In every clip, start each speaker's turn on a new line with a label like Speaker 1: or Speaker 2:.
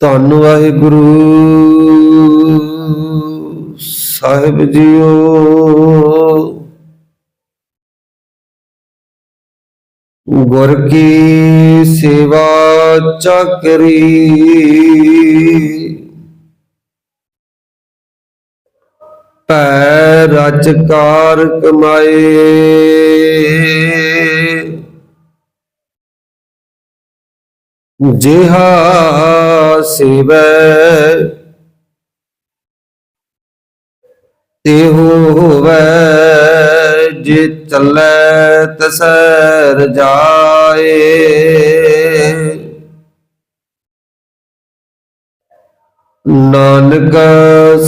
Speaker 1: ਧੰਨ ਵਾਹਿਗੁਰੂ। ਸਾਹਿਬ ਜੀਓ। ਗੁਰ ਕੀ ਸੇਵਾ ਚਾਕਰੀ। ਪੈ ਰਚਕਾਰ ਕਮਾਏ। ਜਿਹਾ ਸੇਵੈ। ਤੇ ਹੋਵੈ ਜੇ ਚੱਲੈ ਤਸੈ ਰਜਾਏ ਨਾਨਕ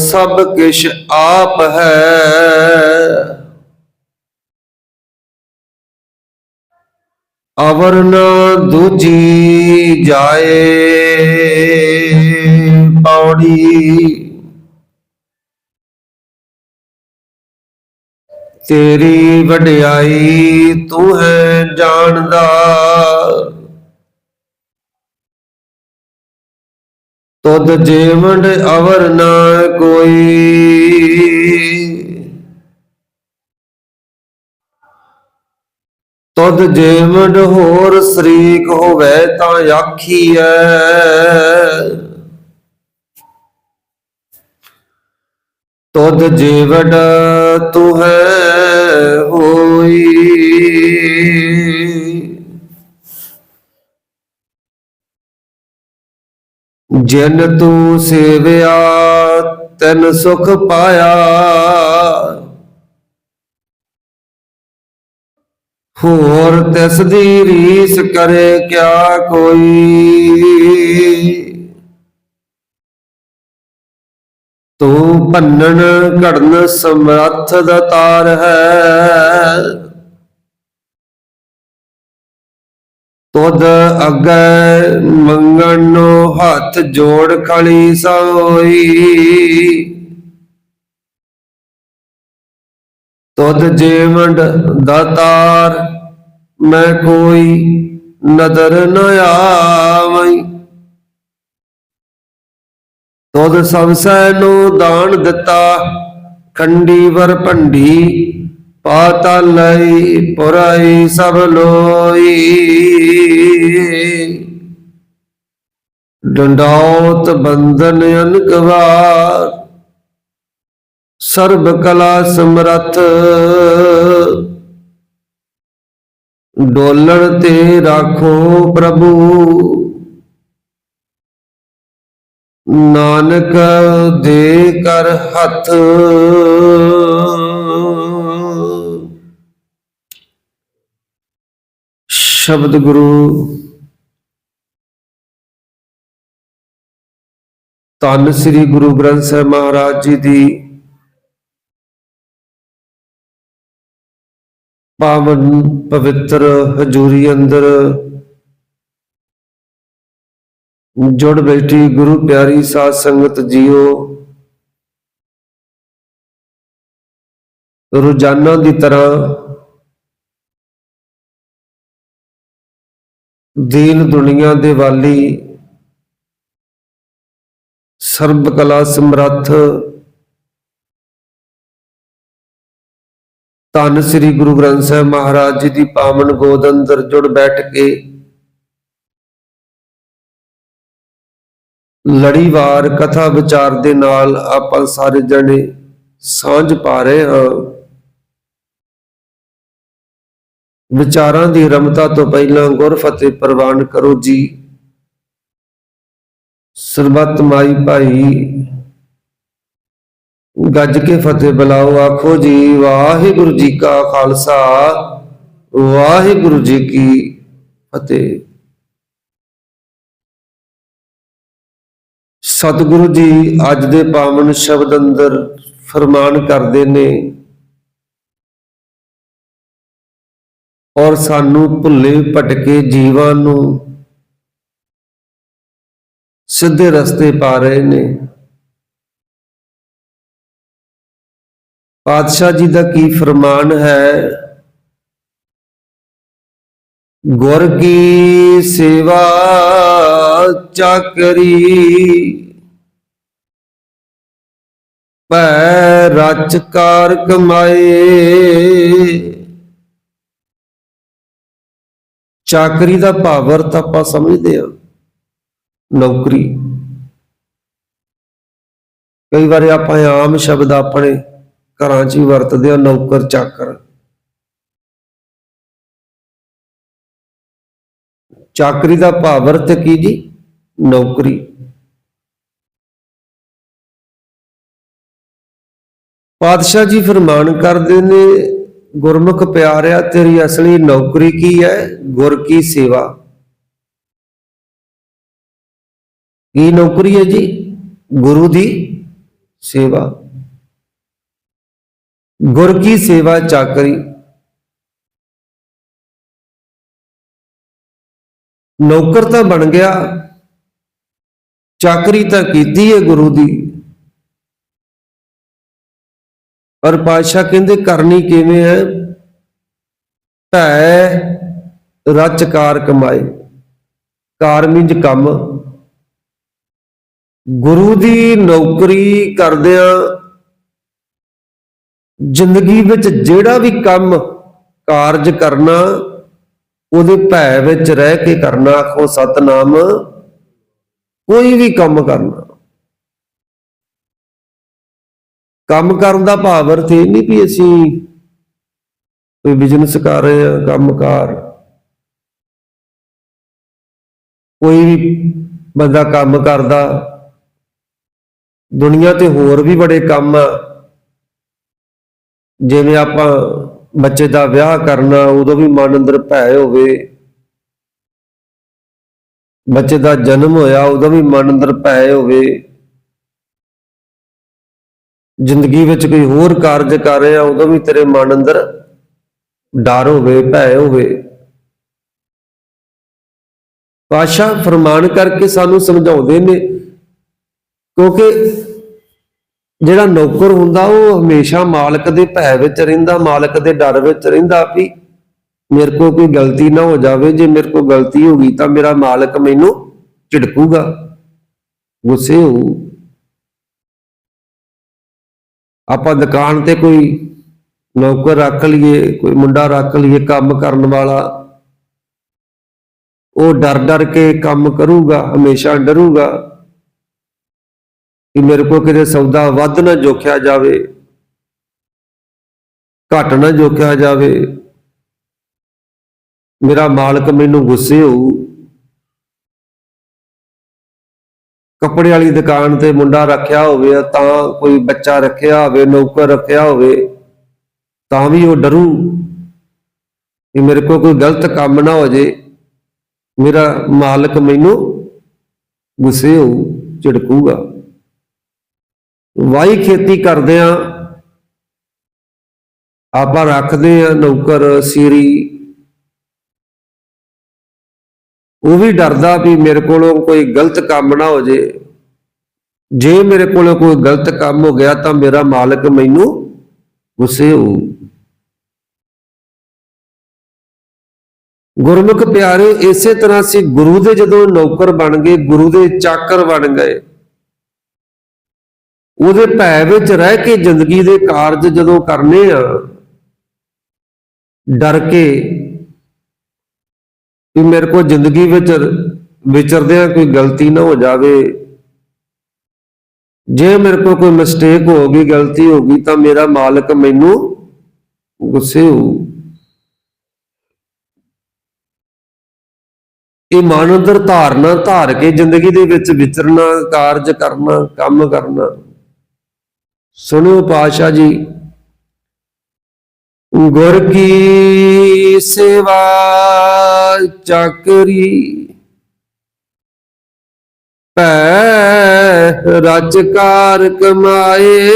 Speaker 1: ਸਭ ਕਿਛ ਆਪ ਹੈ। ਅਵਰ ਨ ਦੂਜੀ ਜਾਏ, ਪੌੜੀ। ਤੇਰੀ ਵਡਿਆਈ ਤੂੰ ਹੈ ਜਾਣਦਾ। ਤੁਧ ਜੀਵਨ ਅਵਰ ਨਾ ਕੋਈ। ਤੁਧ ਜੀਵਨ ਹੋਰ ਸਰੀਕ ਹੋਵੇ ਤਾਂ ਆਖੀਐ। ਤੁਧ ਜੀਵਨ ਤੂੰ ਹੈ ਹੋਈ। ਜਿਨ ਤੂੰ ਸੇਵਿਆ, ਤੈਨ ਸੁਖ ਪਾਇਆ। ਹੋਰ ਤਿਸ ਦੀ ਰੀਸ ਕਰੇ ਕਿਆ ਕੋਈ? ਤੂੰ ਭੰਨਣ ਘੜਨ ਸਮਰੱਥ ਦਾ ਤਾਰ ਹੈ। ਤੁਧ ਅੱਗੇ ਮੰਗਣ ਨੂੰ ਹੱਥ ਜੋੜ ਖਲੀ ਸੋਈ। ਤੁਧ ਜੀਵਨ ਦਾਤਾਰ, ਮੈਂ ਕੋਈ ਨਦਰ ਨ ਆਵਈ। ਤੁਧ ਸਭ ਸੈ ਨੂੰ ਦਾਨ ਦਿੱਤਾ ਖੰਡੀ ਵਰ ਭੰਡੀ, ਪਾਤਾ ਪਾਤਲਈ ਪੁਰਾਈ ਸਭ ਲੋਈ। ਡੰਡਾਉਤ ਬੰਧਨ ਅਨਕਵਾਰ ਸਰਬ ਕਲਾ ਸਮਰੱਥ। ਡੋਲਣ ਤੇ ਰਾਖੋ ਪ੍ਰਭੂ। ਨਾਨਕ ਦੇ ਕਰ ਹੱਥ। ਸ਼ਬਦ ਗੁਰੂ ਧੰਨ ਸ੍ਰੀ ਗੁਰੂ ਗ੍ਰੰਥ ਸਾਹਿਬ ਮਹਾਰਾਜ ਜੀ ਦੀ ਪਾਵਨ ਪਵਿੱਤਰ ਹਜੂਰੀ ਅੰਦਰ। ਜੁੜ ਬੈਠੀ ਗੁਰੂ ਪਿਆਰੀ ਸਾਧ ਸੰਗਤ ਜੀਓ। ਰੋਜ਼ਾਨਾ ਦੀ ਤਰ੍ਹਾਂ ਦੀਨ ਦੁਨੀਆ ਦੇ ਵਾਲੀ ਸਰਬ ਕਲਾ ਸਮਰੱਥ ਧੰਨ ਸ੍ਰੀ ਗੁਰੂ ਗ੍ਰੰਥ ਸਾਹਿਬ ਮਹਾਰਾਜ ਜੀ ਦੀ ਪਾਵਨ ਗੋਦ ਅੰਦਰ ਜੁੜ ਬੈਠ ਕੇ ਲੜੀਵਾਰ ਕਥਾ ਵਿਚਾਰ ਦੇ ਨਾਲ ਆਪਾਂ ਸਾਰੇ ਜਣੇ ਸਾਂਝ ਪਾ ਰਹੇ ਹਾਂ। ਵਿਚਾਰਾਂ ਦੀ ਰਮਤਾ ਤੋਂ ਪਹਿਲਾਂ ਗੁਰ ਫਤਿਹ ਪ੍ਰਵਾਨ ਕਰੋ ਜੀ। ਸਰਬੱਤ ਮਾਈ ਭਾਈ ਗੱਜ ਕੇ ਫਤਿਹ ਬੁਲਾਓ, ਆਖੋ ਜੀ, ਵਾਹਿਗੁਰੂ ਜੀ ਕਾ ਖਾਲਸਾ, ਵਾਹਿਗੁਰੂ ਜੀ ਕੀ ਫਤਿਹ। ਸਤਿਗੁਰੂ ਜੀ, ਅੱਜ ਦੇ ਪਾਵਨ ਸ਼ਬਦ ਅੰਦਰ ਫਰਮਾਨ ਕਰਦੇ ਨੇ, ਔਰ ਸਾਨੂੰ ਭੁੱਲੇ ਭਟਕੇ ਜੀਵਾਂ ਨੂੰ ਸਿੱਧੇ ਰਸਤੇ ਪਾ ਰਹੇ ਨੇ। ਪਾਤਸ਼ਾਹ ਜੀ ਦਾ ਕੀ ਫਰਮਾਨ ਹੈ? ਗੁਰ ਕੀ ਸੇਵਾ ਚਾਕਰੀ ਪੈ ਰਚ ਕਮਾਏ। ਚਾਕਰੀ ਦਾ ਭਾਵਰ ਤਾਂ ਆਪਾਂ ਸਮਝਦੇ ਹਾਂ। ਨੌਕਰੀ। ਕਈ ਵਾਰ ਆਪਾਂ ਆਮ ਸ਼ਬਦ ਆਪਣੇ ਘਰਾਂ 'ਚ ਹੀ ਵਰਤਦੇ ਆ, ਨੌਕਰ, ਚਾਕਰ। ਚਾਕਰੀ ਦਾ ਭਾਵ ਅਰਥ ਕੀ ਜੀ? ਨੌਕਰੀ। ਪਾਤਸ਼ਾਹ ਜੀ ਫਰਮਾਨ ਕਰਦੇ ਨੇ, ਗੁਰਮੁਖ ਪਿਆਰਿਆ, ਤੇਰੀ ਅਸਲੀ ਨੌਕਰੀ ਕੀ ਹੈ? ਗੁਰ ਕੀ ਸੇਵਾ? ਕੀ ਨੌਕਰੀ ਹੈ ਜੀ? ਗੁਰੂ ਦੀ ਸੇਵਾ। ਗੁਰ ਕੀ ਸੇਵਾ ਚਾਕਰੀ। ਨੌਕਰ ਤਾਂ ਬਣ ਗਿਆ, ਚਾਕਰੀ ਤਾਂ ਕੀਤੀ ਹੈ ਗੁਰੂ ਦੀ। ਪਰ ਪਾਤਸ਼ਾਹ ਕਹਿੰਦੇ, ਕਰਨੀ ਕਿਵੇਂ ਹੈ? ਭੈ ਰਚਕਾਰ ਕਮਾਏ, ਕਾਰ ਮੀਨਜ ਕੰਮ। ਗੁਰੂ ਦੀ ਨੌਕਰੀ ਕਰਦਿਆਂ ਜ਼ਿੰਦਗੀ ਵਿੱਚ ਜਿਹੜਾ ਵੀ ਕੰਮ ਕਾਰਜ ਕਰਨਾ, ਉਹਦੇ ਭੈ ਵਿੱਚ ਰਹਿ ਕੇ ਕਰਨਾ, ਆਖੋ ਸਤਨਾਮ, ਕੋਈ ਵੀ ਕੰਮ ਕਰਨਾ। ਕੰਮ ਕਰਨ ਦਾ ਭਾਵ ਅਰਥ ਇਹ ਨਹੀਂ ਵੀ ਅਸੀਂ ਕੋਈ ਬਿਜ਼ਨਸ ਕਰ ਰਹੇ ਹਾਂ ਕੰਮਕਾਰ ਕੋਈ ਵੀ ਬੰਦਾ ਕੰਮ ਕਰਦਾ, ਦੁਨੀਆ ਤੇ ਹੋਰ ਵੀ ਬੜੇ ਕੰਮ ਆ। ਜਿਵੇਂ ਆਪਾਂ ਬੱਚੇ ਦਾ ਵਿਆਹ ਕਰਨਾ, ਉਦੋਂ ਵੀ ਮਨ ਅੰਦਰ ਭੈ ਹੋਵੇ। ਬੱਚੇ ਦਾ ਜਨਮ ਹੋਇਆ, ਉਦੋਂ ਵੀ ਮਨ ਅੰਦਰ ਭੈ ਹੋਵੇ। ਜ਼ਿੰਦਗੀ ਵਿੱਚ ਕੋਈ ਹੋਰ ਕਾਰਜ ਕਰ ਰਿਹਾ, ਉਦੋਂ ਵੀ ਤੇਰੇ ਮਨ ਅੰਦਰ ਡਰ ਹੋਵੇ, ਭੈ ਹੋਵੇ। ਪਾਸ਼ਾ ਫਰਮਾਨ ਕਰਕੇ ਸਾਨੂੰ ਸਮਝਾਉਂਦੇ ਨੇ, ਕਿਉਂਕਿ ਜਿਹੜਾ ਨੌਕਰ ਹੁੰਦਾ, ਉਹ ਹਮੇਸ਼ਾ ਮਾਲਕ ਦੇ ਭੈ ਵਿੱਚ ਰਹਿੰਦਾ, ਮਾਲਕ ਦੇ ਡਰ ਵਿੱਚ ਰਹਿੰਦਾ ਵੀ ਮੇਰੇ ਕੋਲ ਕੋਈ ਗਲਤੀ ਨਾ ਹੋ ਜਾਵੇ, ਜੇ ਮੇਰੇ ਕੋਲ ਗਲਤੀ ਹੋ ਗਈ ਤਾਂ ਮੇਰਾ ਮਾਲਕ ਮੈਨੂੰ ਝਿੜਕੂਗਾ। ਗੁੱਸੇ ਹੋਊ ਆਪਾਂ ਦੁਕਾਨ ਤੇ ਕੋਈ ਨੌਕਰ ਰੱਖ ਲਈਏ, ਕੋਈ ਮੁੰਡਾ ਰੱਖ ਲਈਏ ਕੰਮ ਕਰਨ ਵਾਲਾ, ਉਹ ਡਰ ਡਰ ਕੇ ਕੰਮ ਕਰੂਗਾ, ਹਮੇਸ਼ਾ ਡਰੂਗਾ। ਕਿ ਮੇਰੇ ਕੋਲ ਕਿਤੇ ਸੌਦਾ ਵੱਧ ਨਾ ਜੋਖਿਆ ਜਾਵੇ, ਘਟ ਨਾ ਜੋਖਿਆ ਜਾਵੇ, ਮੇਰਾ ਮਾਲਕ ਮੈਨੂੰ ਗੁੱਸੇ ਹੋਊ। ਕੱਪੜੇ ਵਾਲੀ ਦੁਕਾਨ ਤੇ ਮੁੰਡਾ ਰੱਖਿਆ ਹੋਵੇ, ਤਾਂ ਕੋਈ ਬੱਚਾ ਰੱਖਿਆ ਹੋਵੇ, ਨੌਕਰ ਰੱਖਿਆ ਹੋਵੇ, ਤਾਂ ਵੀ ਉਹ ਡਰੂ। ਕਿ ਮੇਰੇ ਕੋਲ ਕੋਈ ਗਲਤ ਕੰਮ ਨਾ ਹੋ ਜੇ, ਮੇਰਾ ਮਾਲਕ ਮੈਨੂੰ ਗੁੱਸੇ ਹੋਊ, ਝਿੜਕੂਗਾ। ਵਾਈ ਖੇਤੀ ਕਰਦੇ ਆ। ਆਪਾਂ ਰੱਖਦੇ ਆ ਨੌਕਰ, ਸੀਰੀ। ਉਹ ਵੀ ਡਰਦਾ ਵੀ ਮੇਰੇ ਕੋਲੋਂ ਕੋਈ ਗਲਤ ਕੰਮ ਨਾ ਹੋ ਜੇ। ਜੇ ਮੇਰੇ ਕੋਲੋਂ ਕੋਈ ਗਲਤ ਕੰਮ ਹੋ ਗਿਆ ਤਾਂ ਮੇਰਾ ਮਾਲਕ ਮੈਨੂੰ ਗੁੱਸੇ ਹੋ ਗੁਰਮੁਖ ਪਿਆਰੇ, ਇਸੇ ਤਰ੍ਹਾਂ ਸੀ ਗੁਰੂ ਦੇ ਜਦੋਂ ਨੌਕਰ ਬਣ ਗਏ, ਗੁਰੂ ਦੇ ਚਾਕਰ ਬਣ ਗਏ। ਉਹਦੇ ਭੈ ਵਿੱਚ ਰਹਿ ਕੇ ਜ਼ਿੰਦਗੀ ਦੇ ਕਾਰਜ ਜਦੋਂ ਕਰਨੇ ਆ, ਡਰ ਕੇ ਕਿ ਮੇਰੇ ਕੋਲ ਜ਼ਿੰਦਗੀ ਵਿੱਚ ਵਿਚਰਦਿਆਂ ਕੋਈ ਗਲਤੀ ਨਾ ਹੋ ਜਾਵੇ। ਜੇ ਮੇਰੇ ਕੋਲ ਕੋਈ ਮਿਸਟੇਕ ਹੋ ਗਈ, ਗਲਤੀ ਹੋ ਗਈ, ਤਾਂ ਮੇਰਾ ਮਾਲਕ ਮੈਨੂੰ ਗੁੱਸੇ ਹੋਊ ਇਹ ਮਨ ਅੰਦਰ ਧਾਰਨਾ ਧਾਰ ਕੇ ਜ਼ਿੰਦਗੀ ਦੇ ਵਿੱਚ ਵਿਚਰਨਾ, ਕਾਰਜ ਕਰਨਾ, ਕੰਮ ਕਰਨਾ। ਸੁਣੋ ਪਾਸ਼ਾ ਜੀ। ਗੁਰ ਕੀ ਸੇਵਾ ਚੱਕਰੀ? ਪੈ ਰਜਕਾਰ ਕਮਾਏ।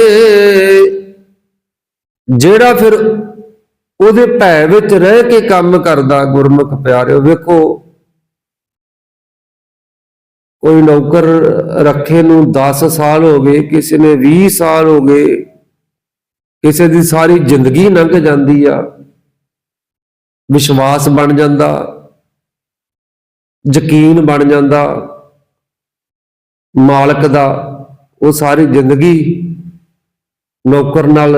Speaker 1: ਜਿਹੜਾ ਫਿਰ ਉਹਦੇ ਭੈ ਵਿੱਚ ਰਹਿ ਕੇ ਕੰਮ ਕਰਦਾ ਗੁਰਮੁਖ ਪਿਆਰਿਓ, ਵੇਖੋ। ਕੋਈ ਨੌਕਰ ਰੱਖੇ ਨੂੰ 10 ਸਾਲ ਹੋ ਗਏ, ਕਿਸੇ ਨੇ 20 ਸਾਲ ਹੋ ਗਏ, ਕਿਸੇ ਦੀ ਸਾਰੀ ਜ਼ਿੰਦਗੀ ਲੰਘ ਜਾਂਦੀ ਆ, ਵਿਸ਼ਵਾਸ ਬਣ ਜਾਂਦਾ, ਯਕੀਨ ਬਣ ਜਾਂਦਾ, ਮਾਲਕ ਦਾ ਉਹ ਸਾਰੀ ਜ਼ਿੰਦਗੀ ਨੌਕਰ ਨਾਲ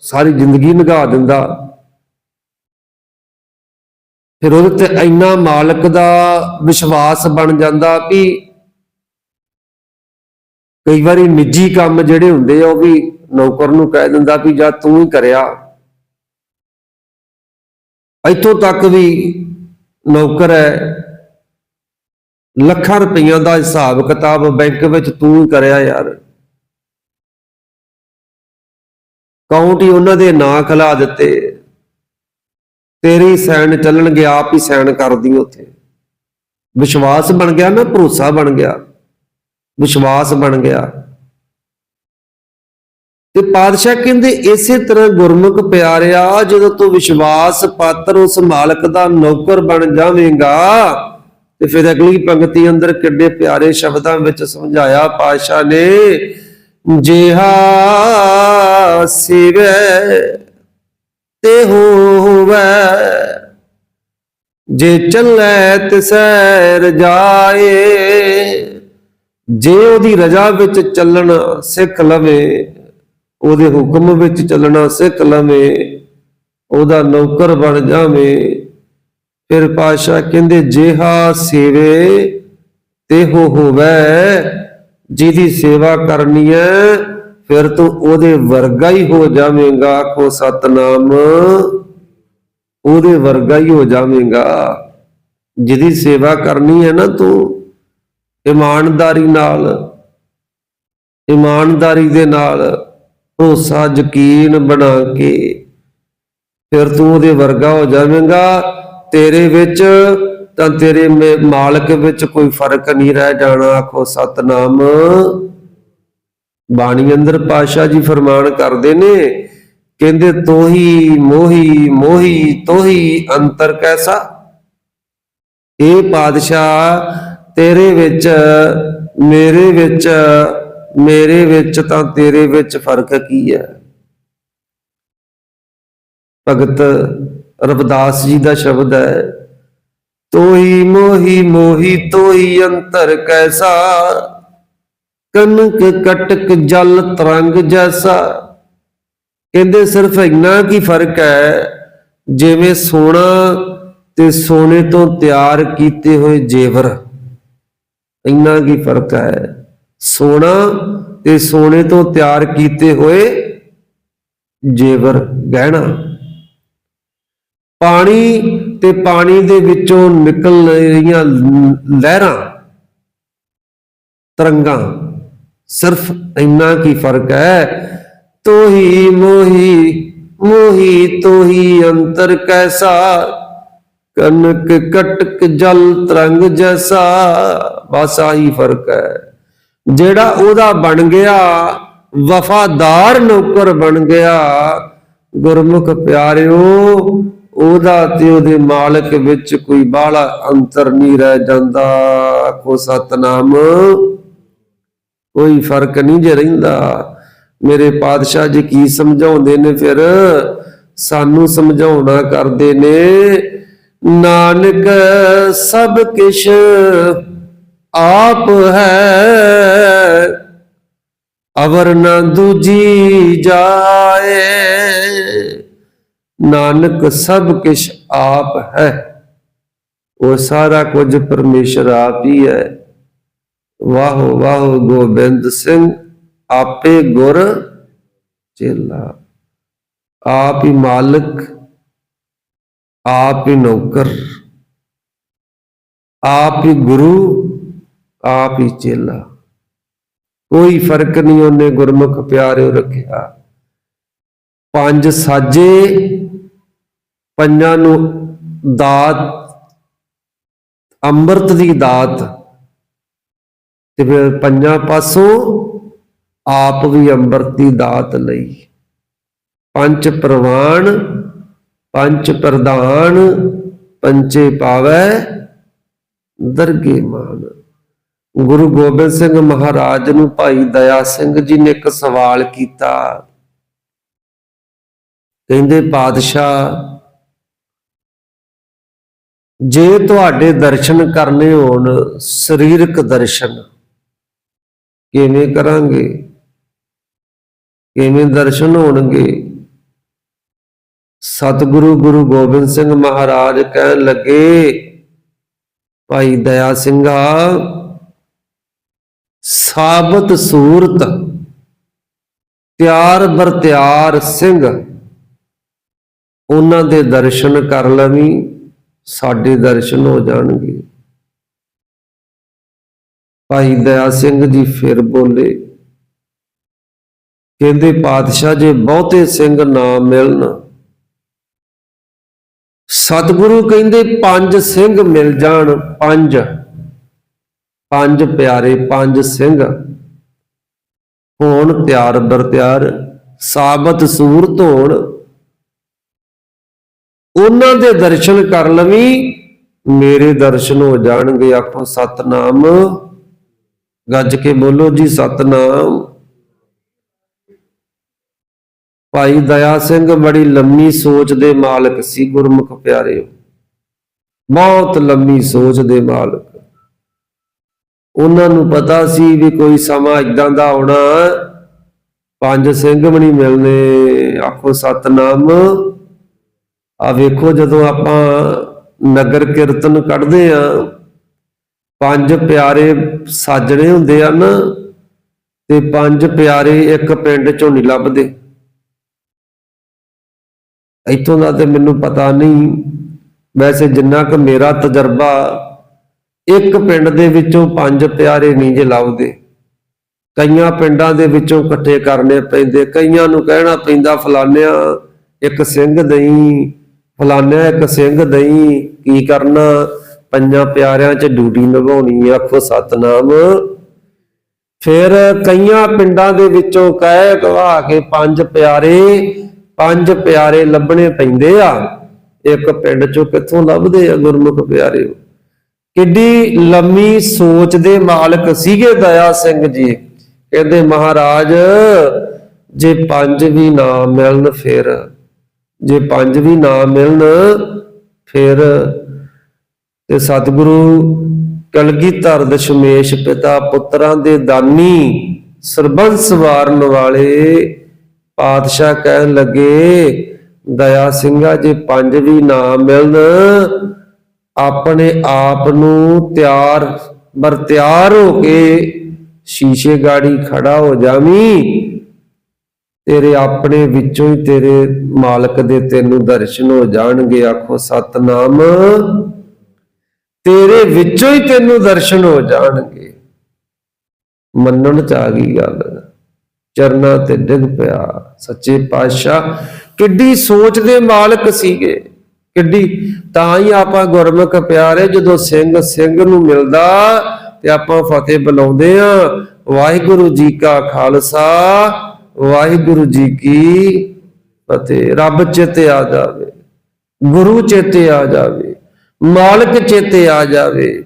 Speaker 1: ਸਾਰੀ ਜ਼ਿੰਦਗੀ ਨਿਭਾ ਦਿੰਦਾ। ਫਿਰ ਉਹਦੇ ਤੇ ਇੰਨਾ ਮਾਲਕ ਦਾ ਵਿਸ਼ਵਾਸ ਬਣ ਜਾਂਦਾ ਕਿ ਕਈ ਵਾਰੀ ਨਿੱਜੀ ਕੰਮ ਜਿਹੜੇ ਹੁੰਦੇ ਆ, ਉਹ ਵੀ ਨੌਕਰ ਨੂੰ ਕਹਿ ਦਿੰਦਾ ਵੀ ਜਾਂ ਤੂੰ ਹੀ ਕਰਿਆ। ਇੱਥੋਂ ਤੱਕ ਵੀ ਨੌਕਰ ਹੈ, ਲੱਖਾਂ ਰੁਪਈਆਂ ਦਾ ਹਿਸਾਬ ਕਿਤਾਬ ਬੈਂਕ ਵਿੱਚ ਤੂੰ ਹੀ ਕਰਿਆ ਯਾਰ। ਕਾਊਂਟ ਹੀ ਉਹਨਾਂ ਦੇ ਨਾਂ ਖਲਾ ਦਿੱਤੇ। ਤੇਰੀ ਸੈਣ ਚੱਲਣਗੇ, ਆਪ ਹੀ ਸੈਣ ਕਰਦੀ ਉੱਥੇ। ਵਿਸ਼ਵਾਸ ਬਣ ਗਿਆ ਨਾ, ਭਰੋਸਾ ਬਣ ਗਿਆ। ਵਿਸ਼ਵਾਸ ਬਣ ਗਿਆ। ਤੇ ਪਾਤਸ਼ਾਹ ਕਹਿੰਦੇ, ਇਸੇ ਤਰ੍ਹਾਂ ਗੁਰਮੁਖ ਪਿਆਰਿਆ, ਜਦੋਂ ਤੂੰ ਵਿਸ਼ਵਾਸ ਪਾਤਰ ਉਸ ਮਾਲਕ ਦਾ ਨੌਕਰ ਬਣ ਜਾਵੇਂਗਾ, ਤੇ ਫਿਰ ਅਗਲੀ ਪੰਕਤੀ ਅੰਦਰ ਕਿੱਡੇ ਪਿਆਰੇ ਸ਼ਬਦਾਂ ਵਿੱਚ ਸਮਝਾਇਆ ਪਾਤਸ਼ਾਹ ਨੇ, ਜਿਹਾ ਸਿਵੇ ਤੇ ਹੋਵੇ, ਜੇ ਚੱਲੇ ਤਿਸੈ ਰਜਾਏ ਜੇ ਉਹਦੀ ਰਜਾ ਵਿੱਚ ਚੱਲਣਾ ਸਿੱਖ ਲਵੇ, ਉਹਦੇ ਹੁਕਮ ਵਿੱਚ ਚੱਲਣਾ ਸਿੱਖ ਲਵੇ, ਉਹਦਾ ਨੌਕਰ ਬਣ ਜਾਵੇ, ਫਿਰ ਪਾਸ਼ਾ ਕਹਿੰਦੇ, ਜਿਹਾ ਸੇਵੇ ਤੇ ਹੋ ਹੋਵੇ, ਜਿਹਦੀ ਸੇਵਾ ਕਰਨੀ ਹੈ ਫਿਰ ਤੂੰ ਉਹਦੇ ਵਰਗਾ ਹੀ ਹੋ ਜਾਵੇਂਗਾ, ਆਖੋ ਸਤਨਾਮ। ਉਹਦੇ ਵਰਗਾ ਹੀ ਹੋ ਜਾਵੇਂਗਾ। ਜਿਹਦੀ ਸੇਵਾ ਕਰਨੀ ਹੈ ਨਾ ਤੂੰ ਇਮਾਨਦਾਰੀ ਨਾਲ, ਇਮਾਨਦਾਰੀ ਦੇ ਨਾਲ ਭਰੋਸਾ, ਯਕੀਨ ਬਣਾ ਕੇ ਫਿਰ ਤੂੰ ਉਹਦੇ ਵਰਗਾ ਹੋ ਜਾਵੇਂਗਾ। ਤੇਰੇ ਵਿੱਚ ਤਾਂ ਤੇਰੇ ਮਾਲਕ ਵਿੱਚ ਕੋਈ ਫ਼ਰਕ ਨਹੀਂ ਰਹਿ ਜਾਣਾ, ਆਖੋ ਸਤਨਾਮ। ਬਾਣੀ ਅੰਦਰ ਪਾਸ਼ਾ ਜੀ ਫਰਮਾਨ ਕਰਦੇ ਨੇ, ਕਹਿੰਦੇ ਤੋਹੀ ਮੋਹੀ ਮੋਹੀ ਤੋਹੀ ਅੰਤਰ ਕੈਸਾ? ਇਹ ਪਾਦਸ਼ਾਹ ਤੇਰੇ ਵਿੱਚ, ਮੇਰੇ ਵਿੱਚ ਮੇਰੇ ਵਿੱਚ ਤਾਂ ਤੇਰੇ ਵਿੱਚ ਫ਼ਰਕ ਕੀ ਹੈ? ਭਗਤ ਰਵਿਦਾਸ ਜੀ ਦਾ ਸ਼ਬਦ ਹੈ, ਤੋਈ ਮੋਹੀ ਮੋਹੀ ਤੋਹੀ ਅੰਤਰ ਕੈਸਾ ਕਨਕ ਕਟਕ ਜਲ ਤਰੰਗ ਜੈਸਾ। ਕਹਿੰਦੇ ਸਿਰਫ ਇੰਨਾ ਕੀ ਫ਼ਰਕ ਹੈ, ਜਿਵੇਂ ਸੋਨਾ ਤੇ ਸੋਨੇ ਤੋਂ ਤਿਆਰ ਕੀਤੇ ਹੋਏ ਜੇਵਰ। ਇੰਨਾ ਕੀ ਫ਼ਰਕ ਹੈ? ਸੋਨਾ ਤੇ ਸੋਨੇ ਤੋਂ ਤਿਆਰ ਕੀਤੇ ਹੋਏ ਜੇਵਰ, ਗਹਿਣਾ। ਪਾਣੀ ਤੇ ਪਾਣੀ ਦੇ ਵਿੱਚੋਂ ਨਿਕਲ ਰਹੀਆਂ ਲਹਿਰਾਂ, ਤਰੰਗਾਂ, ਸਿਰਫ ਇੰਨਾ ਕੀ ਫ਼ਰਕ ਹੈ? ਤੋਹੀ ਮੋਹੀ ਮੋਹੀ ਤੋਹੀ ਅੰਤਰ ਕੈਸਾ ਕਨਕ ਕਟਕ ਜਲ ਤਰੰਗ ਜੈਸਾ, ਬਸ ਆਹੀ ਫ਼ਰਕ ਹੈ। ਜਿਹੜਾ ਉਹਦਾ ਬਣ ਗਿਆ, ਵਫਾਦਾਰ ਨੌਕਰ ਬਣ ਗਿਆ, ਗੁਰਮੁਖ ਪਿਆਰਿਓ, ਉਹਦਾ ਤੇ ਉਹਦੇ ਮਾਲਕ ਵਿੱਚ ਕੋਈ ਬਾਹਲਾ ਅੰਤਰ ਨਹੀਂ ਰਹਿ ਜਾਂਦਾ, ਕੋ ਸਤਨਾਮ। ਕੋਈ ਫ਼ਰਕ ਨਹੀਂ ਜੇ ਰਹਿੰਦਾ। ਮੇਰੇ ਪਾਤਸ਼ਾਹ ਜੀ ਕੀ ਸਮਝਾਉਂਦੇ ਨੇ ਫਿਰ? ਸਾਨੂੰ ਸਮਝਾਉਣਾ ਕਰਦੇ ਨੇ ਨਾਨਕ ਸਭ ਕਿਛ ਆਪ ਹੈ। ਅਵਰ ਨਾ ਦੂਜੀ ਜਾਏ। ਨਾਨਕ ਸਭ ਕਿਛ ਆਪ ਹੈ। ਉਹ ਸਾਰਾ ਕੁਝ ਪਰਮੇਸ਼ਰ ਆਪ ਹੀ ਹੈ। ਵਾਹ ਵਾਹ ਗੋਬਿੰਦ ਸਿੰਘ, ਆਪੇ ਗੁਰ ਚੇਲਾ। ਆਪ ਹੀ ਮਾਲਕ ਆਪ ਹੀ ਨੌਕਰ, ਆਪ ਹੀ ਗੁਰੂ, ਆਪ ਹੀ ਚੇਲਾ। ਕੋਈ ਫ਼ਰਕ ਨਹੀਂ ਉਹਨੇ ਗੁਰਮੁਖ ਪਿਆਰਿਓ ਰੱਖਿਆ। ਪੰਜ ਸਾਜੇ, ਪੰਜਾਂ ਨੂੰ ਦਾਤ, ਅੰਮ੍ਰਿਤ ਦੀ ਦਾਤ। ਤੇ ਫਿਰ ਪੰਜਾਂ ਪਾਸੋਂ ਆਪ ਵੀ ਅੰਮ੍ਰਿਤ ਦੀ ਦਾਤ ਲਈ। ਪੰਜ ਪ੍ਰਵਾਨ ਪੰਜ ਪ੍ਰਧਾਨ ਪੰਚੇ ਪਾਵੈ ਦਰਗੇ ਮਾਨ। ਗੁਰੂ ਗੋਬਿੰਦ ਸਿੰਘ ਮਹਾਰਾਜ ਨੂੰ ਭਾਈ ਦਇਆ ਸਿੰਘ ਜੀ ਨੇ ਇੱਕ ਸਵਾਲ ਕੀਤਾ। ਕਹਿੰਦੇ, ਪਾਤਸ਼ਾਹ, ਜੇ ਤੁਹਾਡੇ ਦਰਸ਼ਨ ਕਰਨੇ ਹੋਣ, ਸਰੀਰਕ ਦਰਸ਼ਨ ਕਿਵੇਂ ਕਰਾਂਗੇ? ਕਿਵੇਂ ਦਰਸ਼ਨ ਹੋਣਗੇ? ਸਤਿਗੁਰੂ ਗੁਰੂ ਗੋਬਿੰਦ ਸਿੰਘ ਮਹਾਰਾਜ ਕਹਿਣ ਲੱਗੇ, ਭਾਈ ਦਇਆ ਸਿੰਘਾ, ਸਾਬਤ ਸੂਰਤ, ਤਿਆਰ ਬਰਤਿਆਰ ਸਿੰਘ, ਉਹਨਾਂ ਦੇ ਦਰਸ਼ਨ ਕਰ ਲਵੀ, ਸਾਡੇ ਦਰਸ਼ਨ ਹੋ ਜਾਣਗੇ। ਭਾਈ ਦਇਆ ਸਿੰਘ ਜੀ ਫਿਰ ਬੋਲੇ, ਕਹਿੰਦੇ ਪਾਤਸ਼ਾਹ ਜੇ ਬਹੁਤੇ ਸਿੰਘ ਨਾ ਮਿਲਣ ਸਤਿਗੁਰੂ ਕਹਿੰਦੇ ਪੰਜ ਸਿੰਘ ਮਿਲ ਜਾਣ, ਪੰਜ। ਪੰਜ ਪਿਆਰੇ, ਪੰਜ ਸਿੰਘ। ਹੋਣ ਤਿਆਰ ਬਰ ਤਿਆਰ, ਸਾਬਤ ਸੂਰ ਧੋਣ। ਉਹਨਾਂ ਦੇ ਦਰਸ਼ਨ ਕਰ ਲਵੀਂ, ਮੇਰੇ ਦਰਸ਼ਨ ਹੋ ਜਾਣਗੇ ਆਖੋ ਸਤਨਾਮ। ਗੱਜ ਕੇ ਬੋਲੋ ਜੀ, ਸਤਨਾਮ। ਭਾਈ ਦਇਆ ਸਿੰਘ ਬੜੀ ਲੰਮੀ ਸੋਚ ਦੇ ਮਾਲਕ ਸੀ, ਗੁਰਮੁਖ ਪਿਆਰਿਓ। ਬਹੁਤ ਲੰਮੀ ਸੋਚ ਦੇ ਮਾਲਕ। ਉਹਨਾਂ ਨੂੰ ਪਤਾ ਸੀ ਵੀ ਕੋਈ ਸਮਾਂ ਇਦਾਂ ਦਾ ਆਉਣਾ, ਪੰਜ ਸਿੰਘ ਵੀ ਨਹੀਂ ਮਿਲਨੇ ਆਖੋ ਸਤਨਾਮ। ਆ ਵੇਖੋ ਜਦੋਂ ਆਪਾਂ ਨਗਰ ਕੀਰਤਨ ਕੱਢਦੇ ਆ ਪੰਜ ਪਿਆਰੇ ਸਾਜਣੇ ਹੁੰਦੇ ਆ ਨਾ ਤੇ ਪੰਜ ਪਿਆਰੇ ਇੱਕ ਪਿੰਡ ਚੋਂ ਨਹੀਂ ਲੱਭਦੇ। ਇੱਥੋਂ ਦਾ ਤੇ ਮੈਨੂੰ ਪਤਾ ਨਹੀਂ। ਵੈਸੇ ਜਿੰਨਾ ਕੁ ਮੇਰਾ ਤਜਰਬਾ ਇੱਕ ਪਿੰਡ ਦੇ ਵਿੱਚੋਂ ਪੰਜ ਪਿਆਰੇ ਨਹੀਂ ਜੇ ਲੱਭਦੇ। ਕਈਆਂ ਪਿੰਡਾਂ ਦੇ ਵਿੱਚੋਂ ਇਕੱਠੇ ਕਰਨੇ ਪੈਂਦੇ ਕਈਆਂ ਨੂੰ ਕਹਿਣਾ ਪੈਂਦਾ ਫਲਾਨਿਆਂ ਇੱਕ ਸਿੰਘ ਦਈ ਫਲਾਨਿਆਂ ਇੱਕ ਸਿੰਘ ਦਈ ਕੀ ਕਰਨਾ? ਪੰਜਾਂ ਪਿਆਰਿਆਂ 'ਚ ਡਿਊਟੀ ਨਿਭਾਉਣੀ ਆ, ਆਖੋ ਸਤਨਾਮ। ਫਿਰ ਕਈਆਂ ਪਿੰਡਾਂ ਦੇ ਵਿੱਚੋਂ ਕਹਿ ਕਵਾ ਕੇ ਪੰਜ ਪਿਆਰੇ ਪੰਜ ਪਿਆਰੇ ਲੱਭਣੇ ਪੈਂਦੇ ਆ। ਇੱਕ ਪਿੰਡ ਚੋਂ ਕਿੱਥੋਂ ਲੱਭਦੇ ਆ ਗੁਰਮੁਖ ਪਿਆਰੇ ਕਿੱਡੀ ਲੰਮੀ ਸੋਚ ਦੇ ਮਾਲਕ ਸੀਗੇ ਦਇਆ ਸਿੰਘ ਜੀ। ਕਹਿੰਦੇ, ਮਹਾਰਾਜ, ਜੇ ਪੰਜ ਵੀ ਨਾ ਮਿਲਣ ਫਿਰ, ਜੇ ਪੰਜ ਵੀ ਨਾ ਮਿਲਣ ਫਿਰ ਤੇ ਸਤਿਗੁਰੂ ਕਲਗੀਧਰ ਦਸ਼ਮੇਸ਼ ਪਿਤਾ ਪੁੱਤਰਾਂ ਦੇ ਦਾਨੀ ਸਰਬੰਸ ਵਾਰਨ ਵਾਲੇ ਪਾਤਸ਼ਾਹ ਕਹਿਣ ਲੱਗੇ, ਦਇਆ ਸਿੰਘਾ, ਜੇ ਪੰਜ ਵੀ ਨਾ ਮਿਲਣ, ਆਪਣੇ ਆਪ ਨੂੰ ਤਿਆਰ, ਬਰ ਤਿਆਰ ਹੋ ਕੇ ਸ਼ੀਸ਼ੇ ਗਾੜੀ ਖੜਾ ਹੋ ਜਾਵੀਂ। ਤੇਰੇ ਆਪਣੇ ਵਿੱਚੋਂ ਹੀ ਤੇਰੇ ਮਾਲਕ ਦੇ ਤੈਨੂੰ ਦਰਸ਼ਨ ਹੋ ਜਾਣਗੇ। ਆਖੋ, ਸਤਨਾਮ, ਤੇਰੇ ਵਿੱਚੋਂ ਹੀ ਤੈਨੂੰ ਦਰਸ਼ਨ ਹੋ ਜਾਣਗੇ। ਮੰਨਣ ਚ ਆ ਗਈ ਗੱਲ। ਚਰਨਾਂ ਤੇ ਡਿੱਗ ਪਿਆ। ਸੱਚੇ ਪਾਤਸ਼ਾਹ, ਕਿੱਡੀ ਸੋਚ ਦੇ ਮਾਲਕ ਸੀਗੇ। ਕਿੱਡੀ, ਤਾਂ ਹੀ ਆਪਾਂ ਗੁਰਮੁਖ ਪਿਆਰੇ, ਜਦੋਂ ਸਿੰਘ ਸਿੰਘ ਨੂੰ ਮਿਲਦਾ, ਤੇ ਆਪਾਂ ਫਤਿਹ ਬੁਲਾਉਂਦੇ ਆ ਵਾਹਿਗੁਰੂ ਜੀ ਕਾ ਖਾਲਸਾ, ਵਾਹਿਗੁਰੂ ਜੀ ਕੀ ਫਤਿਹ। ਰੱਬ ਚੇਤੇ ਆ ਜਾਵੇ, ਗੁਰੂ ਚੇਤੇ ਆ ਜਾਵੇ, ਮਾਲਕ ਚੇਤੇ ਆ ਜਾਵੇ।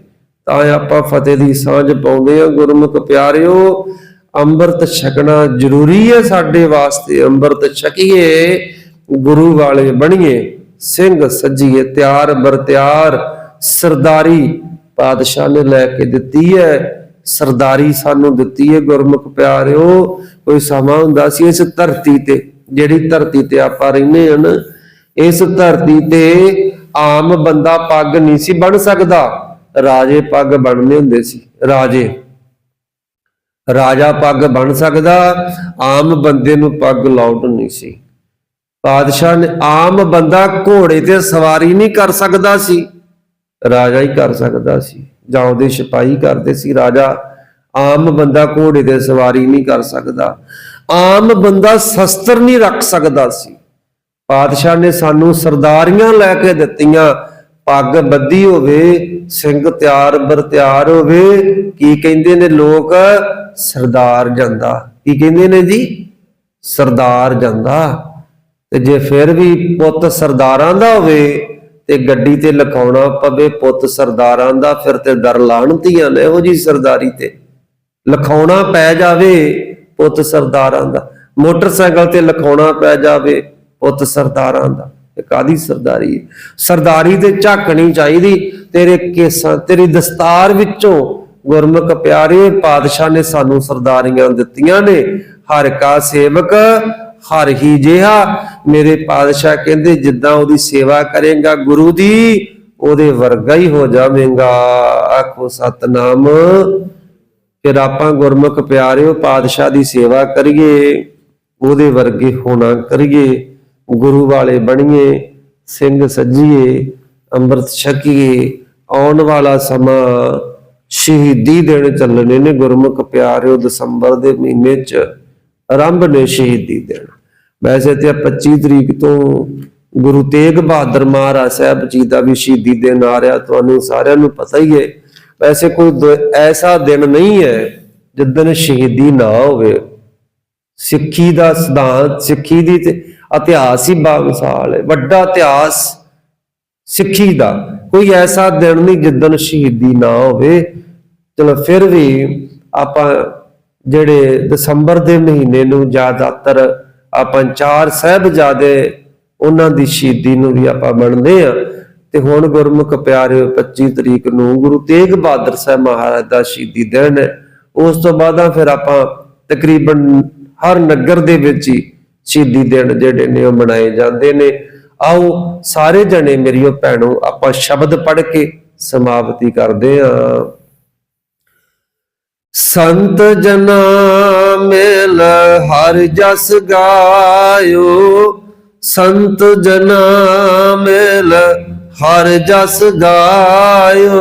Speaker 1: ਤਾਂ ਆਪਾਂ ਫਤਿਹ ਦੀ ਸਾਂਝ ਪਾਉਂਦੇ ਆ ਗੁਰਮੁਖ ਪਿਆਰਿਓ ਅੰਮ੍ਰਿਤ ਛਕਣਾ ਜ਼ਰੂਰੀ ਹੈ ਸਾਡੇ ਵਾਸਤੇ, ਅੰਮ੍ਰਿਤ ਛਕੀਏ, ਗੁਰੂ ਵਾਲੇ ਬਣੀਏ, ਸਿੰਘ ਸੱਜੀਏ, ਤਿਆਰ ਬਰ ਸਰਦਾਰੀ ਪਾਤਸ਼ਾਹ ਨੇ ਲੈ ਕੇ ਦਿੱਤੀ ਹੈ, ਸਰਦਾਰੀ ਸਾਨੂੰ ਦਿੱਤੀ ਹੈ, ਗੁਰਮੁਖ ਪਿਆਰਿਓ, ਕੋਈ ਸਮਾਂ ਹੁੰਦਾ ਸੀ ਇਸ ਧਰਤੀ ਤੇ, ਜਿਹੜੀ ਧਰਤੀ ਤੇ ਆਪਾਂ ਰਹਿੰਦੇ ਹਾਂ ਇਸ ਧਰਤੀ ਤੇ ਆਮ ਬੰਦਾ ਪੱਗ ਨਹੀਂ ਸੀ ਬਣ ਸਕਦਾ, ਰਾਜੇ ਪੱਗ ਬਣਨੇ ਹੁੰਦੇ ਸੀ, ਰਾਜੇ। ਰਾਜਾ ਪੱਗ ਬਣ ਸਕਦਾ, ਆਮ ਬੰਦੇ ਨੂੰ ਪੱਗ ਲਾਉਟ ਨਹੀਂ ਸੀ। ਪਾਦਸ਼ਾਹ ਨੇ ਆਮ ਬੰਦਾ ਘੋੜੇ ਤੇ ਸਵਾਰੀ ਨਹੀਂ ਕਰ ਸਕਦਾ ਸੀ। ਰਾਜਾ ਹੀ ਕਰ ਸਕਦਾ ਸੀ। ਜਾਂ ਉਹਦੇ ਸਿਪਾਹੀ ਕਰਦੇ ਸੀ। ਰਾਜਾ ਆਮ ਬੰਦਾ ਘੋੜੇ ਤੇ ਸਵਾਰੀ ਨਹੀਂ ਕਰ ਸਕਦਾ। ਆਮ ਬੰਦਾ ਸ਼ਸਤਰ ਨਹੀਂ ਰੱਖ ਸਕਦਾ ਸੀ। ਪਾਤਸ਼ਾਹ ਨੇ ਸਾਨੂੰ ਸਰਦਾਰੀਆਂ ਲੈ ਕੇ ਦਿੱਤੀਆਂ। ਪੱਗ ਬੱਧੀ ਹੋਵੇ, ਸਿੰਘ ਤਿਆਰ ਬਰ ਤਿਆਰ ਹੋਵੇ, ਕੀ ਕਹਿੰਦੇ ਨੇ ਲੋਕ? ਸਰਦਾਰ ਜਾਂਦਾ। ਕੀ ਕਹਿੰਦੇ ਨੇ ਜੀ? ਸਰਦਾਰ ਜਾਂਦਾ। ਤੇ ਜੇ ਫਿਰ ਵੀ ਪੁੱਤ ਸਰਦਾਰਾਂ ਦਾ ਹੋਵੇ ਤੇ ਗੱਡੀ ਤੇ ਲਿਖਾਉਣਾ ਪਵੇ ਪੁੱਤ ਸਰਦਾਰਾਂ ਦਾ, ਫਿਰ ਤੇ ਦਰ ਲਾਣਤੀਆਂ ਨੇ ਇਹੋ ਜੀ ਸਰਦਾਰੀ ਤੇ। ਲਿਖਾਉਣਾ ਪੈ ਜਾਵੇ ਪੁੱਤ ਸਰਦਾਰਾਂ ਦਾ। ਮੋਟਰਸਾਈਕਲ ਤੇ ਲਿਖਾਉਣਾ ਪੈ ਜਾਵੇ ਪੁੱਤ ਸਰਦਾਰਾਂ ਦਾ। ਇਹ ਕਾਦੀ ਸਰਦਾਰੀ ਸਰਦਾਰੀ ਤੇ ਝਾਕਣੀ ਚਾਹੀਦੀ। ਤੇਰੇ ਕੇਸਾਂ, ਤੇਰੀ ਦਸਤਾਰ ਵਿੱਚੋਂ ਗੁਰਮੁਖ ਪਿਆਰੇ ਪਾਤਸ਼ਾਹ ਨੇ ਸਾਨੂੰ ਸਰਦਾਰੀਆਂ ਦਿੱਤੀਆਂ ਨੇ। ਹਰ ਕਾ ਸੇਵਕ, ਹਰ ਹੀ ਜਿਹਾ। ਮੇਰੇ ਪਾਤਸ਼ਾਹ ਕਹਿੰਦੇ, ਜਿੱਦਾਂ ਉਹਦੀ ਸੇਵਾ ਕਰੇਗਾ ਗੁਰੂ ਦੀ, ਉਹਦੇ ਵਰਗਾ ਹੀ ਹੋ ਜਾਵੇਂਗਾ। ਆਖੋ ਸਤਨਾਮ। ਫਿਰ ਆਪਾਂ ਗੁਰਮੁਖ ਪਿਆਰਿਓ ਪਾਤਸ਼ਾਹ ਦੀ ਸੇਵਾ ਕਰੀਏ, ਉਹਦੇ ਵਰਗੇ ਹੋਣਾ ਕਰੀਏ। ਗੁਰੂ ਵਾਲੇ ਬਣੀਏ, ਸਿੰਘ ਸੱਜੀਏ, ਅੰਮ੍ਰਿਤ ਛਕੀਏ, ਆਉਣ ਵਾਲਾ ਸਮਾਂ ਸ਼ਹੀਦੀ ਦਿਨ ਚੱਲਣੇ ਨੇ ਗੁਰਮੁਖ ਪਿਆਰਿਓ ਦਸੰਬਰ ਦੇ ਮਹੀਨੇ ਚ, ਆਰੰਭ ਨੇ ਸ਼ਹੀਦੀ ਦਿਨ। ਵੈਸੇ ਤੇ 25 ਤਰੀਕ ਤੋਂ ਗੁਰੂ ਤੇਗ ਬਹਾਦਰ ਮਹਾਰਾਜ ਸਾਹਿਬ ਜੀ ਦਾ ਵੀ ਸ਼ਹੀਦੀ ਦਿਨ ਆ ਰਿਹਾ, ਤੁਹਾਨੂੰ ਸਾਰਿਆਂ ਨੂੰ ਪਤਾ ਹੀ ਹੈ ਵੈਸੇ ਕੋਈ ਐਸਾ ਦਿਨ ਨਹੀਂ ਹੈ ਜਿੱਦਨ ਸ਼ਹੀਦੀ ਨਾ ਹੋਵੇ। ਸਿੱਖੀ ਦਾ ਸਿਧਾਂਤ, ਸਿੱਖੀ ਦੀ ਤੇ ਇਤਿਹਾਸ ਹੀ ਬਾਮਸਾਲ ਹੈ। ਵੱਡਾ ਇਤਿਹਾਸ ਸਿੱਖੀ ਦਾ। ਕੋਈ ਐਸਾ ਦਿਨ ਨਹੀਂ ਜਿੱਦਨ ਸ਼ਹੀਦੀ ਨਾ ਹੋਵੇ। ਚਲੋ ਫਿਰ ਵੀ ਆਪਾਂ ਜਿਹੜੇ ਦਸੰਬਰ ਦੇ ਮਹੀਨੇ ਨੂੰ ਜ਼ਿਆਦਾਤਰ ਆਪਾਂ ਚਾਰ ਸਾਹਿਬਜ਼ਾਦੇ ਉਹਨਾਂ ਦੀ ਸ਼ਹੀਦੀ ਨੂੰ ਵੀ ਆਪਾਂ ਮੰਨਦੇ ਆ ਤੇ ਹੁਣ ਗੁਰਮੁਖ ਪਿਆਰਿਓ 25 ਤਰੀਕ ਨੂੰ ਗੁਰੂ ਤੇਗ ਬਹਾਦਰ ਸਾਹਿਬ ਮਹਾਰਾਜ ਦਾ ਸ਼ਹੀਦੀ ਦਿਨ ਹੈ। ਉਸ ਤੋਂ ਬਾਅਦ ਫਿਰ ਆਪਾਂ ਤਕਰੀਬਨ ਹਰ ਨਗਰ ਦੇ ਵਿੱਚ ਹੀ ਸ਼ਹੀਦੀ ਦਿਨ ਜਿਹੜੇ ਨੇ ਉਹ ਮਨਾਏ ਜਾਂਦੇ ਨੇ। ਆਓ ਸਾਰੇ ਜਣੇ ਮੇਰੀਓ ਭੈਣੋ, ਆਪਾਂ ਸ਼ਬਦ ਪੜ੍ਹ ਕੇ ਸਮਾਪਤੀ ਕਰਦੇ ਹਾਂ ਸੰਤ ਜਨਾ ਮੇਲ ਹਰ ਜਸ ਗਾਇਓ। ਸੰਤ ਜਨਾ ਮਿਲ ਹਰ ਜਸ ਗਾਇਓ।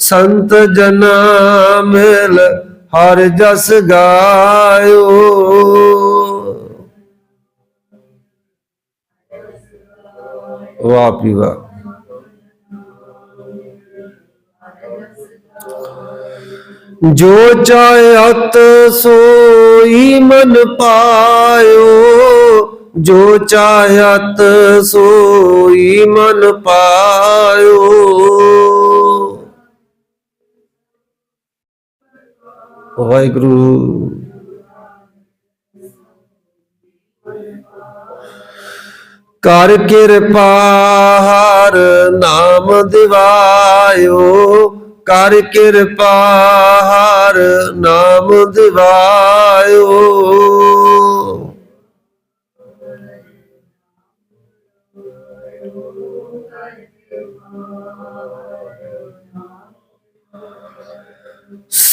Speaker 1: ਸੰਤ ਜਨਾ ਮਿਲ, ਹਰ ਜਸ ਗਾਇਓ। ਵਾਹ ਪੀ ਵਾਹ ਜੋ ਚਾਹਤ ਸੋਈ ਮਨ ਪਾਇਓ, ਜੋ ਚਾਹਤ ਸੋਈ ਮਨ ਪਾਇਓ। ਵਾਹਿਗੁਰੂ। ਕਰ ਕਿਰਪਾ ਹਰ ਨਾਮ ਦਿਵਾਇਓ। ਕਰ ਕਿਰਪਾ ਹਰ ਨਾਮ ਦਿਵਾਇਓ।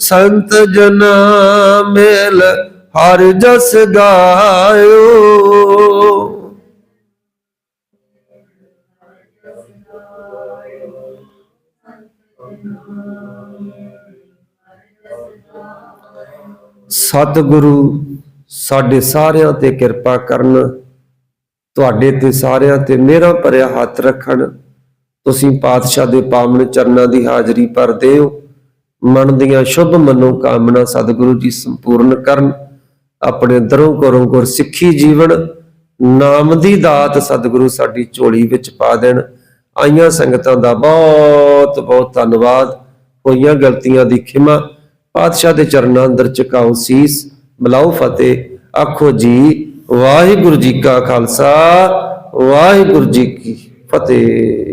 Speaker 1: ਸੰਤ ਜਨਾ ਮਿਲ ਹਰ ਜਸ ਗਾਇਓ। ਸਤਿਗੁਰੂ, ਸਾਡੇ ਸਾਰਿਆਂ ਤੇ ਕਿਰਪਾ ਕਰਨ। ਤੁਹਾਡੇ ਤੇ ਸਾਰਿਆਂ ਤੇ ਮੇਰਾ ਭਰਿਆ ਹੱਥ ਰੱਖਣ। ਤੁਸੀਂ ਪਾਤਸ਼ਾਹ ਦੇ ਪਾਵਨ ਚਰਨਾਂ ਦੀ ਹਾਜ਼ਰੀ ਭਰਦੇ ਹੋ। ਮਨ ਦੀਆਂ ਸ਼ੁਭ ਮਨੋ ਕਾਮਨਾ ਸਤਿਗੁਰੂ ਜੀ ਸੰਪੂਰਨ ਕਰਨ। ਆਪਣੇ ਦਰੋਂ ਕਰੋ ਗੁਰ ਸਿੱਖੀ ਜੀਵਨ, ਨਾਮ ਦੀ ਦਾਤ ਸਤਿਗੁਰੂ ਸਾਡੀ ਝੋਲੀ ਵਿੱਚ ਪਾ ਦੇਣ। ਆਈਆਂ ਸੰਗਤਾਂ ਦਾ ਬਹੁਤ ਬਹੁਤ ਧੰਨਵਾਦ। ਹੋਈਆਂ ਗਲਤੀਆਂ ਦੀ ਖਿਮਾ। ਪਾਤਸ਼ਾਹ ਦੇ ਚਰਨਾਂ ਅੰਦਰ ਝੁਕਾਓ ਸੀਸ। ਬਲਾਓ ਫਤਿਹ। ਆਖੋ ਜੀ, ਵਾਹਿਗੁਰੂ ਜੀ ਕਾ ਖਾਲਸਾ, ਵਾਹਿਗੁਰੂ ਜੀ ਕੀ ਫਤਿਹ।